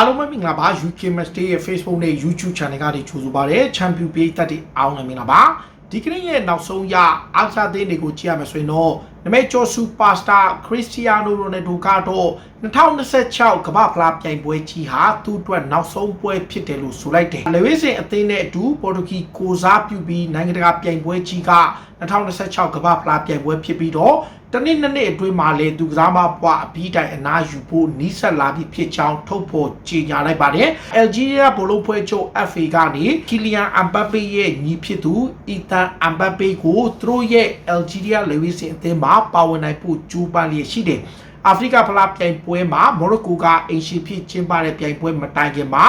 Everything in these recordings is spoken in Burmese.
အားလုံးပဲမင်္ဂလာပါ UK Match Day ရဲ့ Facebook နဲ့ YouTube Channel ကနေကြိုဆိုပါရစေ။ Champion ပြည်သက်တွေအားလုံးမင်္ဂလာပါ။ဒီကနေ့ရဲ့နောက်ဆုံးရအားစားသေးတွေကိုကြည့်ရမယ်ဆိုရင်တော့နမိတ်ကျော်စူပါစတာခရစ္စတီယာနိုရိုနယ်ဒိုကတော့2026ကမ္ဘာဖလားပြိုင်ပွဲကြီးဟာသူ့အတွက်နောက်ဆုံးပွဲဖြစ်တယ်လို့ဆိုလိုက်တယ်။လေဝိစင်အသင်းနဲ့အတူပေါ်တူဂီကိုစားပြုပြီးနိုင်ငံတကာပြိုင်ပွဲကြီးက2026ကမ္ဘာဖလားပြိုင်ပွဲဖြစ်ပြီးတော့ တနည်းနည်းအတွင်းမှာလေသူကစားမပွားအပြီးတိုင်အနာယူဖို့နီးစပ်လာပြီးဖြစ်ကြောင်းထုတ်ဖော်ကြေညာလိုက်ပါတယ်။ Algeria ဘလုံးဖွဲ့ချုပ် FA ကနေ Kylian Mbappe ရဲ့ညီဖြစ်သူ Ethan Mbappe ကိုသူတို့ရဲ့ Algeria လေဝိစင်အသင်းမှာပါဝင်နိုင်ဖို့ကြိုးပမ်းလျက်ရှိတယ်။အာဖရိကဖလားပြိုင်ပွဲမှာမော်ရိုကိုကအင်ရှင်ဖြစ်ကျင်းပတဲ့ပြိုင်ပွဲမတိုင်ခင်မှာ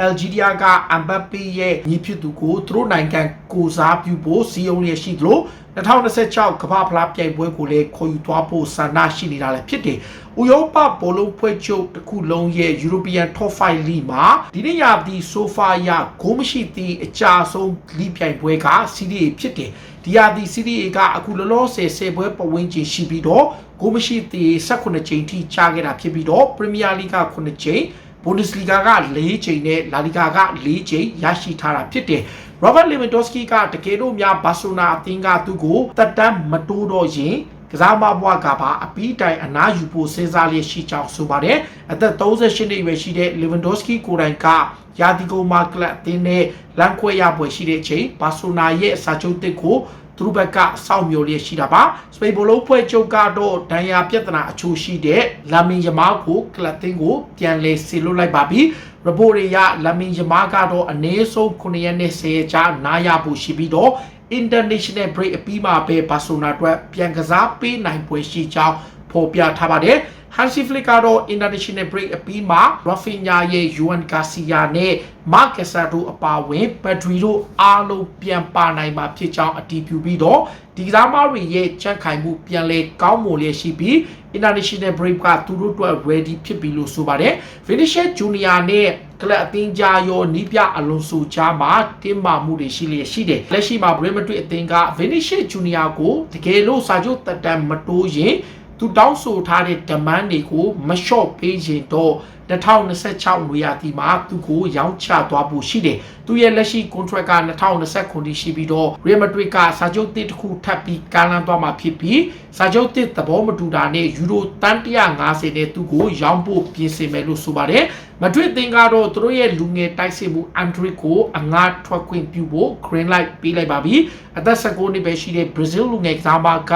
အယ်ဂျီးရီးယားကအမ်ဘပ်ပေရဲ့ညီဖြစ်သူကိုသူတို့နိုင်ငံကိုစားပြုဖို့စီယုံရရှိသလို2026ကမ္ဘာဖလားပြိုင်ပွဲကိုလည်းခေါ်ယူသွားဖို့ဆန္ဒရှိနေတာလည်းဖြစ်တယ်။ဥရောပဘောလုံးဖွဲ့ချုပ်တစ်ခုလုံးရဲ့ European Top 5 League မှာဒီနေ့ရာသီဆိုဖာရဂိုးမရှိသည့်အကြဆုံးလီပြိုင်ပွဲက CDA ဖြစ်တယ်။ဒီရာသီ CDA ကအခုလောလောဆယ်ဆယ်ပွဲပဝင်းကျင်ရှိပြီးတော့ဂိုးမရှိသည့်18ချိန်ထိချခဲ့တာဖြစ်ပြီးတော့ Premier League က9ချိန် Bundesliga က4ချိန်နဲ့ La Liga က4ချိန်ရရှိထားတာဖြစ်တယ်။ Robert Lewandowski ကတကယ်လို့များဘာစီလိုနာအသင်းကသူ့ကိုတက်တမ်းမတိုးတော့ရင်ကစားမဘွားကပါအပီးတိုင်အနာယူဖို့စဉ်းစားလျက်ရှိကြောင်းဆိုပါတယ်။အသက်38နှစ်အရွယ်ရှိတဲ့ Lewandowski ကိုယ်တိုင်ကယာတီကိုမာကလပ်အသင်းနဲ့လမ်းခွဲရပွဲရှိတဲ့အချိန်ဘာစီလိုနာရဲ့စာချုပ်တစ်ကို သူတို့ဘက်ကစောင့်မျှော်လျက်ရှိတာပါစပိန်ဘောလုံးဖွဲ့ချုပ်ကတော့ဒဏ်ရာပြဿနာအချို့ရှိတဲ့လာမင်ယမားကိုကလပ်တင်ကိုပြန်လဲဆီလွတ်လိုက်ပါပြီရပိုရီယာလာမင်ယမားကတော့အနည်းဆုံး9ရက်နဲ့10ရက်ကြာနားရဖို့ရှိပြီးတော့ international break အပြီးမှာပဲဘာဆိုနာအတွက်ပြန်ကစားပေးနိုင်ပွဲရှိကြောင်း ဖော်ပြထားပါတယ်။ Hansi Flick ကတော့ international break အပြီးမှာ Rafinha ရဲ့ Juan Garcia နဲ့ Marc Casado အပါအဝင် Pedri တို့အားလုံးပြန်ပါနိုင်မှာဖြစ်ကြောင်းအတည်ပြုပြီးတော့ဒီကစားမတွေရဲ့ကြန့်ခိုင်မှုပြန်လဲကောင်းမွန်လျက်ရှိပြီး international break ကသူတို့အတွက် ready ဖြစ်ပြီလို့ဆိုပါတယ်။ Vinicius Junior နဲ့ကလပ်အသင်းကြားရောနီးပြအလွန်ဆိုကြားမှာတင်းမာမှုတွေရှိလျက်ရှိတယ်။လက်ရှိမှာ Real Madrid အသင်းက Vinicius Junior ကိုတကယ်လို့စာချုပ်တက်တမ်းမတိုးရင် သူတောင်းဆိုထားတဲ့ demand တွေကိုမလျှော့ပေးရင်တော့2026နွေရာသီမှာသူကိုရောင်းချသွားဖို့ရှိတယ်။သူရဲ့လက်ရှိ contract က2029ရှိပြီးတော့ Real Madrid ကစာချုပ်တစ်တစ်ခုထပ်ပြီးကမ်းလှမ်းသွားမှာဖြစ်ပြီးစာချုပ်တစ်သဘောမတူတာနဲ့ယူရိုတန်150နဲ့သူကိုရောင်းဖို့ပြင်ဆင်မယ်လို့ဆိုပါတယ်။မဒရစ်သင်ကတော့သူတို့ရဲ့လူငယ်တိုက်စစ်မှုအန်ဒရစ်ကိုအငှားထွက်ခွင့်ပြုဖို့ green light ပေးလိုက်ပါပြီ။အသက်19နှစ်ပဲရှိတဲ့ Brazil လူငယ်ကစားမက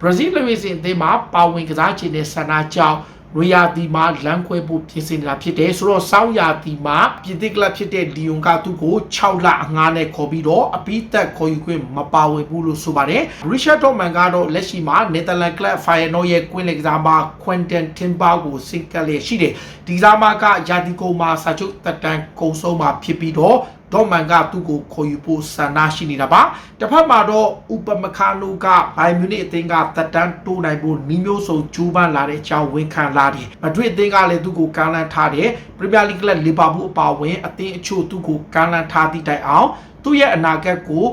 Brazil လူဝေးစင်အသင်းမှာပါဝင်ကစားခြင်းနဲ့ဆန္ဒကြောင့် နွေရာသီမှာလမ်းခွဲဖို့ပြင်ဆင်နေတာဖြစ်တယ်ဆိုတော့စောင်းရာသီမှာပြည်သစ်ကလပ်ဖြစ်တဲ့လီယွန်ကသူ့ကို6လအငှားနဲ့ခေါ်ပြီးတော့အပိသက်ခေါ်ယူခွင့်မပါဝင်ဘူးလို့ဆိုပါတယ်ရီချတ်ဒေါ့မန်ကတော့လက်ရှိမှာနယ်သာလန်ကလပ်ဖိုင်နိုရဲ့ကွင်းလက်ကစားမခွန်တန်တင်ဘာကိုစင်ကပ်လျက်ရှိတယ်ဒီကစားမကယာတီကိုမှာစာချုပ်တက်တန်းကုံဆုံးမှာဖြစ်ပြီးတော့ ဒေါမန်ကသူ့ကိုခေါ်ယူဖို့ဆန္ဒရှိနေတာပါတစ်ဖက်မှာတော့ဥပမခါနိုကဘိုင်မြူနစ်အသင်းကတက်တန်းတိုးနိုင်ဖို့နီးမျိုးစုံကြိုးပမ်းလာတဲ့အကြောင်းဝန်ခံလာတယ်မဒရစ်အသင်းကလည်းသူ့ကိုကမ်းလှမ်းထားတယ်ပရီးမီးယားလိဂ်ကလပ်လီဗာပူးအပါအဝင်အသင်းအချို့သူ့ကိုကမ်းလှမ်းထားသည့်တိုင်အောင်သူ့ရဲ့အနာဂတ်ကို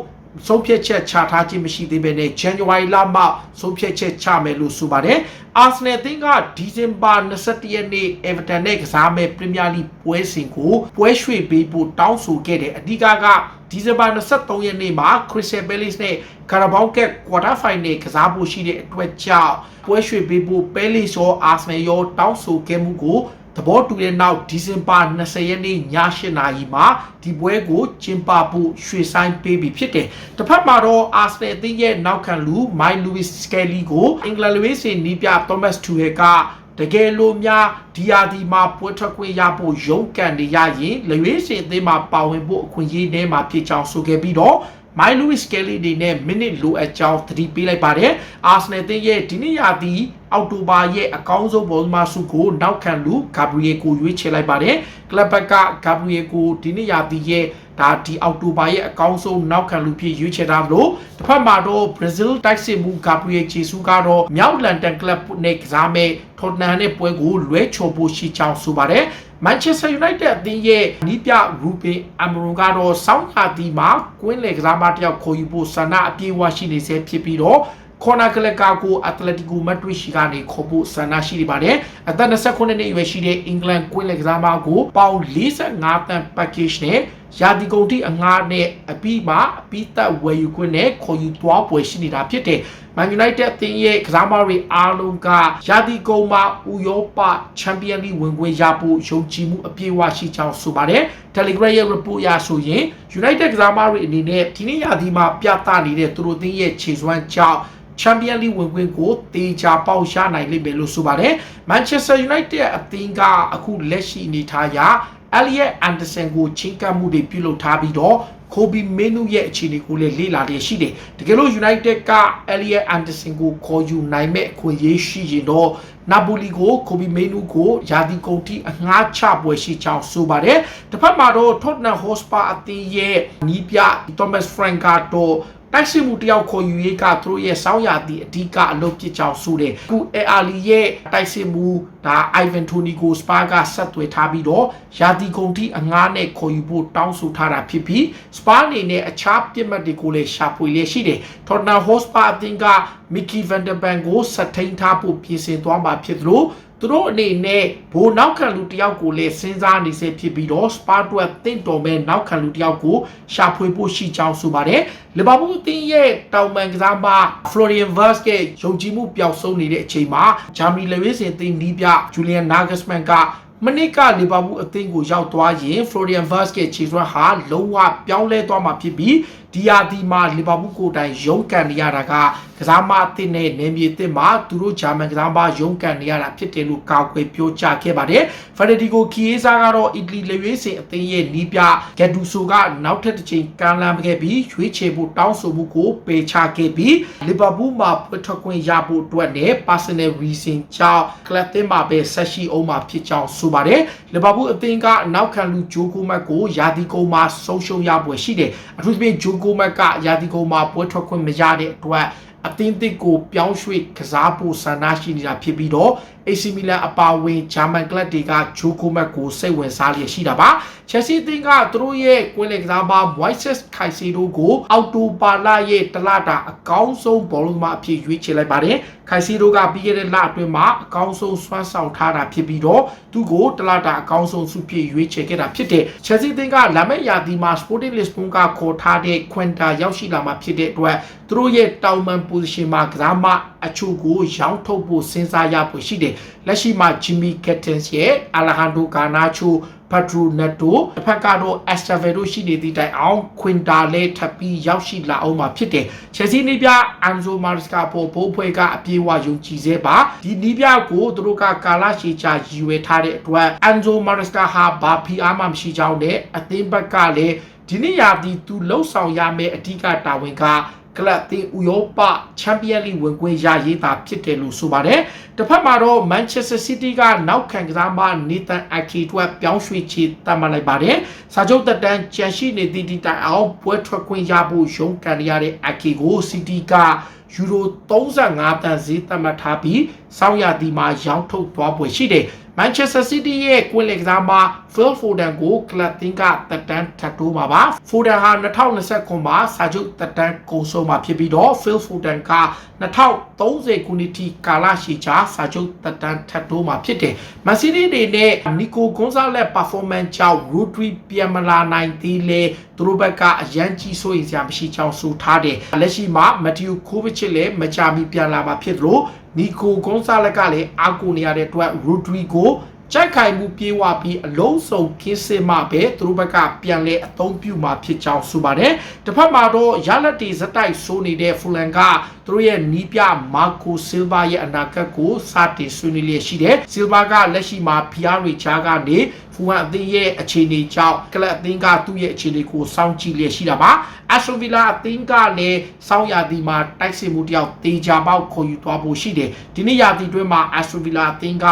ဆုံးဖြတ်ချက်ချထားခြင်းမရှိသေးဘဲနဲ့ January လမှဆုံးဖြတ်ချက်ချမယ်လို့ဆိုပါတယ်။ Arsenal အသင်းကဒီဇင်ဘာ21ရက်နေ့ Everton နဲ့ကစားမဲ့ Premier League ပွဲစဉ်ကိုပွဲရွှေ့ပေးဖို့တောင်းဆိုခဲ့တယ်။အဓိကကဒီဇင်ဘာ23ရက်နေ့မှာ Crystal Palace နဲ့ Carabao Cup Quarter Final ကစားဖို့ရှိတဲ့အတွက်ကြောင့်ပွဲရွှေ့ပေးဖို့ Palace ရော Arsenal ရောတောင်းဆိုခဲ့မှုကို သဘောတူတဲ့နောက်ဒီဇင်ဘာ20ရက်နေ့ည8နာရီမှာဒီပွဲကိုကျင်းပဖို့ရွှေ့ဆိုင်းပေးပြီးဖြစ်တယ်။တစ်ဖက်မှာတော့ Arsenal အသင်းရဲ့နောက်ခံလူ Mike Lewis Skelly ကိုအင်္ဂလန်လူဝေးစင်နီးပြ Thomas Tuchel ကတကယ်လို့များဒီယာဒီမှာပွဲထွက်ခွင့်ရဖို့ရုန်းကန်နေရရင်လူဝေးစင်အသင်းမှာပါဝင်ဖို့အခွင့်အရေးနဲ့မှာဖြစ်ကြောင်းဆိုခဲ့ပြီးတော့ မိုင်လူးစ်ကယ်လီဒီနဲ့မိနစ်လိုအပ်ကြောင်းသတိပေးလိုက်ပါတယ်။အာဆနယ်တင်းရဲ့ဒီနေ့ရာသီအောက်တိုဘာရဲ့အကောင်းဆုံးဘောမဆုကိုနောက်ခံလူဂါဘရီယယ်ကိုရွေးချယ်လိုက်ပါတယ်။ကလပ်ဘက်ကဂါဘရီယယ်ကိုဒီနေ့ရာသီရဲ့ ဒါဒီအောက်တိုဘာရဲ့အကောင်းဆုံးနောက်ခံလူဖြစ်ရွေးချယ်တာလို့တစ်ဖက်မှာတော့ Brazil တိုက်စစ်မှုဂါဘရီယယ်ဂျေဆူကတော့မြောက်လန်တန်ကလပ်နဲ့ကစားမဲ့ထော်တနမ်နဲ့ပွဲကိုလွဲချော်ဖို့ရှိချောင်းဆိုပါတယ်။ Manchester United အသင်းရဲ့နီးပြ Ruben Amorim ကတော့စောင်းရာသီမှာကွင်းလေကစားမတစ်ယောက်ခေါ်ယူဖို့ဆန္ဒအပြေအဝရှိနေစေဖြစ်ပြီးတော့ခေါ်နာကလကာကိုအက်တလက်တီကိုမက်ဒရစ်ရှိကနေခေါ်ဖို့ဆန္ဒရှိနေပါတယ်။အသက်29နှစ်အရွယ်ရှိတဲ့အင်္ဂလန်ကွင်းလေကစားမကိုပေါင်45တန် package နဲ့ ရာဒီကုန်တိအငှားနဲ့အပြီးမှာအပြီးသက်ဝယ်ယူခွင့်နဲ့ခေါ်ယူသွားပွဲရှိနေတာဖြစ်တယ်။ Man United အသင်းရဲ့ကစားမတွေအားလုံးကရာဒီကုန်မှာဥရောပချန်ပီယံလိဝင်ခွင့်ရဖို့ယုံကြည်မှုအပြည့်အဝရှိကြောင်းဆိုပါတယ်။ Telegram ရဲ့ report ရဆိုရင် United ကစားမတွေအနေနဲ့ဒီနေ့ရာသီမှာပြသနေတဲ့သူတို့အသင်းရဲ့ခြေစွမ်းကြောင့်ချန်ပီယံလိဝင်ခွင့်ကိုတေချာပေါက်ရနိုင်လိမ့်မယ်လို့ဆိုပါတယ်။ Manchester United အသင်းကအခုလက်ရှိအနေထားအရ Elliot Anderson ကိုချင်းကပ်မှုတွေပြုလုပ်ထားပြီးတော့ခိုဘီမင်းနုရဲ့အခြေအနေကိုလည်းလေ့လာရရှိတယ်။တကယ်လို့ United က Elliot Anderson ကိုခေါ်ယူနိုင်မဲ့အခွင့်အရေးရှိရင်တော့နာပိုလီကိုခိုဘီမင်းနုကိုယာဒီကုန်တီအငှားချပွဲရှိကြောင်းဆိုပါတယ်။တစ်ဖက်မှာတော့ Tottenham Hotspur အသင်းရဲ့နီးပြ Thomas Frank ကတော့ တိုက်စစ်မှုတယောက်ခေါ်ယူရေးကသူတို့ရဲ့စောင်းရသည့်အဓိကအလုပ်ဖြစ်ကြောင်းဆိုတယ်။အခုအဲအာလီရဲ့တိုက်စစ်မှုဒါ Ivan Toni ကိုစပါကဆက်သွယ်ထားပြီးတော့ယာတီကုန်တီအငားနဲ့ခေါ်ယူဖို့တောင်းဆိုထားတာဖြစ်ပြီးစပါအနေနဲ့အခြားပြစ်မှတ်တွေကိုလည်းရှာဖွေလျက်ရှိတယ်။ Tottenham Hotspur အသင်းက Mickey van der Bank ကိုဆက်ထိန်ထားဖို့ပြင်ဆင်သွားမှာဖြစ်သလို သူတို့အနေနဲ့ဘိုးနောက်ခံလူတယောက်ကိုလည်းစဉ်းစားနေစေဖြစ်ပြီးတော့စပါတွက်တင့်တော်မဲ့နောက်ခံလူတယောက်ကိုရှာဖွေဖို့ရှိကြောင်းဆိုပါတယ်လီဗာပူးအသင်းရဲ့တောင်ပန်ကစားမဖလိုရီယန်ဗတ်စ်ရဲ့ယုံကြည်မှုပျောက်ဆုံးနေတဲ့အချိန်မှာဂျာမနီလေဝေးစင်အသင်းနီးပြဂျူလီယန်နာဂက်စမန်ကမနစ်ကလီဗာပူးအသင်းကိုရောက်သွားရင် Florian Wirtz ရဲ့ခြေစွမ်းဟာလုံးဝပြောင်းလဲသွားမှာဖြစ်ပြီး ဒီယာဒီမှာလီဗာပူးကိုယ်တိုင်ရုန်းကန်နေရတာကကစားမအသင်းနဲ့နေမြေအသင်းမှာသူတို့ဂျာမန်ကစားမရုန်းကန်နေရတာဖြစ်တယ်လို့ကောက်ွယ်ပြောကြားခဲ့ပါတယ်။ဖရဒီကိုကီယေဇာကတော့အီတလီလေရွေးစင်အသင်းရဲ့နီးပြဂက်ဒူဆိုကနောက်ထပ်တစ်ချိန်ကမ်းလှမ်းခဲ့ပြီးရွေးချယ်ဖို့တောင်းဆိုမှုကိုပယ်ချခဲ့ပြီးလီဗာပူးမှာဖွင့်ထွက်ခွင့်ရဖို့အတွက်နဲ့ personal reason ကြောင့်ကလပ်တင်မှာပဲဆက်ရှိအောင်မှာဖြစ်ကြောင်းဆိုပါတယ်။လီဗာပူးအသင်းကနောက်ခံလူဂျိုကိုမတ်ကိုယာဒီကုံမှာဆုံးရှုံးရပွဲရှိတယ်။အထူးသဖြင့်ဂျိုကိုမတ်ကရာဒီကုံမှာပွဲထွက်ခွင့်မရတဲ့အတွက်အသင်းတစ်ကိုပြောင်းရွှေ့ကစားဖို့ဆန္ဒရှိနေတာဖြစ်ပြီးတော့ AC Milan အပါအဝင်ဂျာမန်ကလပ်တွေကဂျိုကိုမတ်ကိုစိတ်ဝင်စားလျက်ရှိတာပါ။ Chelsea အသင်းကသူတို့ရဲ့ကွင်းလယ်ကစားပါ Moises Caicedo ကိုအော်တိုပါလာရဲ့တလတာအကောင်းဆုံးဘောလုံးသမားအဖြစ်ရွေးချယ်လိုက်ပါတယ်။ Caicedo ကပြီးခဲ့တဲ့လအတွင်းမှာအကောင်းဆုံးစွမ်းဆောင်ထားတာဖြစ်ပြီးတော့သူ့ကိုတလတာအကောင်းဆုံးဆုဖြစ်ရွေးချယ်ခဲ့တာဖြစ်တယ်။ Chelsea အသင်းကလာမယ့်ရာသီမှာ Sporting Lisbon ကခေါ်ထားတဲ့ Quinta ရောက်ရှိလာမှာဖြစ်တဲ့အတွက်သူတို့ရဲ့တောင်ပန် position မှာကစားမအချို့ကိုရောင်းထုတ်ဖို့စဉ်းစားရဖို့ရှိတယ်။လက်ရှိမှာ Jimmy Gittins ရဲ့ Alejandro Garnacho ပထရူနက်တိုတစ်ဖက်ကတော့ Estevado ရှိနေသည့်တိုင်အောင်ခွင်တာလဲထပ်ပြီးရောက်ရှိလာအောင်မှာဖြစ်တယ်။ Chelsea နီးပြ Anzo Maresca ပေါ်ဘိုးဖွဲကအပြေးဝယုံကြည်စေပါဒီနီးပြကိုသူတို့ကကာလရှည်ကြာရည်ရွယ်ထားတဲ့အတွက် Anzo Maresca ဟာဘာဖီအားမှမရှိကြောင်းနဲ့အသင်းဘက်ကလည်းဒီနေ့ရာသီသူလှုပ်ဆောင်ရမယ့်အဓိကတာဝန်က ကလပ်တင်ဥရောပချန်ပီယံလိဝင်ခွင့်ရရေးတာဖြစ်တယ်လို့ဆိုပါတယ်။တစ်ဖက်မှာတော့ Manchester City ကနောက်ခံကစားမ Nathan Ake အတွက်ပြောင်းရွှေ့ချေတတ်မှတ်လိုက်ပါတယ်။စာချုပ်သက်တမ်းကြန့်ရှိနေသည့်ဒီတိုင်အောင်ပွဲထွက်ခွင့်ရဖို့ရုန်းကန်ရတဲ့ Ake ကို City ကယူရို35တန်ဈေးသတ်မှတ်ထားပြီးစောင်းရသည်မှာရောင်းထုတ်သွားပွဲရှိတယ်။ Manchester City ရဲ့ကွင်းလယ်ကစားမ Phil Foden ကိုကလပ်တင်ကတက်တန်းထပ်တိုးမှာပါ Foden ဟာ2029မှာစာချုပ်တက်တန်းကုန်ဆုံးမှာဖြစ်ပြီးတော့ Phil Foden က2030ခုနှစ်ထိကာလရှည်ကြာစာချုပ်တက်တန်းထပ်တိုးမှာဖြစ်တယ်။ Man City တွေနဲ့ Nico Gonzalez performance ကြောင့် Rodri ပြန်မလာနိုင်သေးလေသူတို့ဘက်ကအရန်ကြီးဆိုရင်စရာမရှိချောင်းဆိုထားတယ်။လက်ရှိမှာ Matthew Kovacic လည်းမကြမီပြန်လာမှာဖြစ်လို့ နီကိုဂွန်ဆာလက်ကလည်းအာကိုနေရတဲ့အတွက်ရူဒရီကိုကြိုက်ခိုင်မှုပြေးဝပြီးအလုံးစုံကင်းစင်မှပဲသူတို့ဘက်ကပြန်လဲအသုံးပြုမှာဖြစ်ကြောင်းဆိုပါတယ်။တစ်ဖက်မှာတော့ရလက်တီဇက်တိုက်ဆိုးနေတဲ့ဖူလန်ကသူတို့ရဲ့နီးပြမာကိုဆီလ်ဗာရဲ့အနာဂတ်ကိုစတင်ဆွေးနွေးလျက်ရှိတယ်။ဆီလ်ဗာကလက်ရှိမှာဖီယာရီချာကနေ ဖူဟန်အသင်းရဲ့အခြေအနေကြောင့်ကလပ်အသင်းကသူ့ရဲ့အခြေအနေကိုစောင့်ကြည့်လျက်ရှိတာပါ။အက်စတိုဗီလာအသင်းကလည်းစောင်းရာသီမှာတိုက်စစ်မှုတယောက်တေချာပေါက်ခေါ်ယူသွားဖို့ရှိတယ်။ဒီနေ့ရာသီတွင်းမှာအက်စတိုဗီလာအသင်းက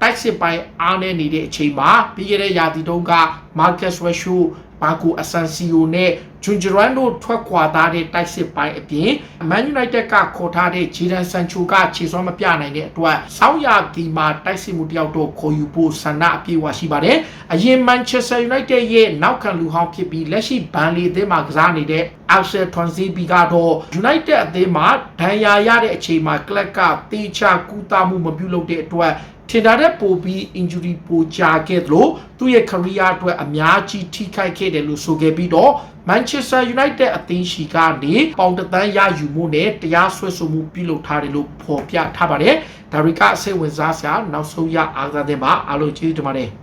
တိုက်စစ်ပိုင်းအားနေနေတဲ့အချိန်မှာပြီးခဲ့တဲ့ရာသီတုန်းက Marcus Rashford ဘာကိုအဆန်စီယိုနဲ့ဂျွန်ဂျရန်တို့ထွက်ခွာသားတဲ့တိုက်စစ်ပိုင်းအပြင်မန်ယူနိုက်တက်ကခေါ်ထားတဲ့ဂျီဒန်ဆန်ချိုကခြေစွမ်းမပြနိုင်တဲ့အတွက်စောင်းရဒီမှာတိုက်စစ်မှုတယောက်တော့ခေါ်ယူဖို့ဆန္ဒအပြည့်အဝရှိပါတယ်။အရင်မန်ချက်စတာယူနိုက်တက်ရဲ့နောက်ခံလူဟောင်းဖြစ်ပြီးလက်ရှိဘန်လီအသင်းမှာကစားနေတဲ့အောက်ဆယ်ထွန်စီဘီကတော့ United အသင်းမှာဒဏ်ရာရတဲ့အချိန်မှာကလပ်ကတေချာကူတာမှုမပြုလုပ်တဲ့အတွက် ထင်တာတဲ့ပိုပြီး injury ပိုကြာခဲ့သလိုသူ့ရဲ့ career အတွက်အများကြီးထိခိုက်ခဲ့တယ်လို့ဆိုခဲ့ပြီးတော့ Manchester United အသင်းရှိကနေပေါင်တသန်းရယူမှုနဲ့တရားစွဲဆိုမှုပြုလုပ်ထားတယ်လို့ဖော်ပြထားပါတယ်။ဒါရီကအစိတ်ဝင်စားစရာနောက်ဆုံးရအားသာတဲ့မှာအားလုံးကျေးဇူးတင်ပါတယ်။